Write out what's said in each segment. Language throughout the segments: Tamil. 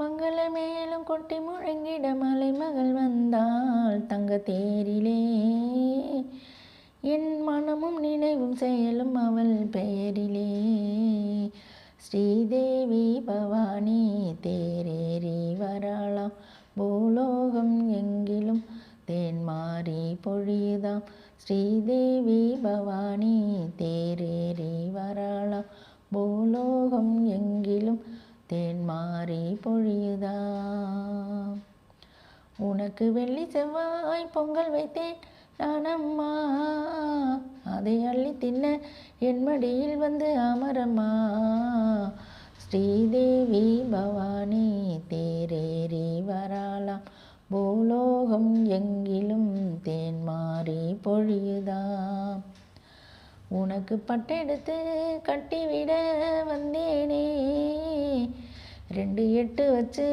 மங்கள மேலும் கொட்டி முழங்கிட மலை மகள் வந்தாள் தங்க தேரிலே. என் மனமும் நினைவும் செயலும் அவள் பெயரிலே. ஸ்ரீதேவி பவானி தேரேறி வரலாம் பூலோகம் எங்கிலும் தேன் மாறி பொழியுதாம். ஸ்ரீதேவி பவானி தேரேறி வரலாம் பூலோகம் எங்கிலும் தேன்மாறி பொழியுதா? உனக்கு வெள்ளி செவ்வாய் பொங்கல் வைத்தேன் நானம்மா. அதை அள்ளி தின்ன என் மடியில் வந்து அமரம்மா. ஸ்ரீதேவி பவானி தேரேறி வராலாம் பூலோகம் எங்கிலும் தேன்மாரி பொழியுதாம் உனக்கு பட்டெடுத்து கட்டிவிட வந்தேனே. ரெண்டு எட்டு வச்சு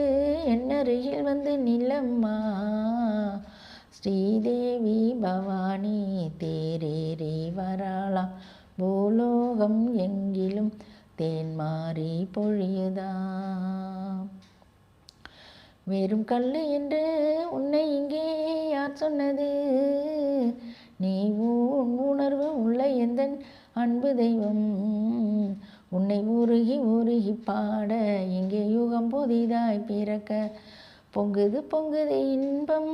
என்னருகில் வந்து நில்லம்மா. ஸ்ரீதேவி பவானி தேரேறி வராளாம் பூலோகம் எங்கிலும் தேன்மாறி பொழியுதா. வெறும் கல் என்று உன்னை இங்கே யார் சொன்னது? நீ உன் உணர்வு உள்ள எந்த அன்பு தெய்வம்? உன்னை உருகி உருகி பாட இங்கே யுகம் புதிதாய் பிறக்க. பொங்குது பொங்குது இன்பம்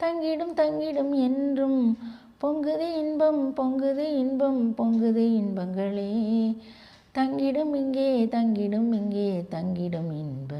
தங்கிடும் தங்கிடும் என்றும். பொங்குது இன்பம் பொங்குது இன்பம் பொங்குது இன்பங்களே. தங்கிடும் இங்கே தங்கிடும் இங்கே தங்கிடும் இன்பம்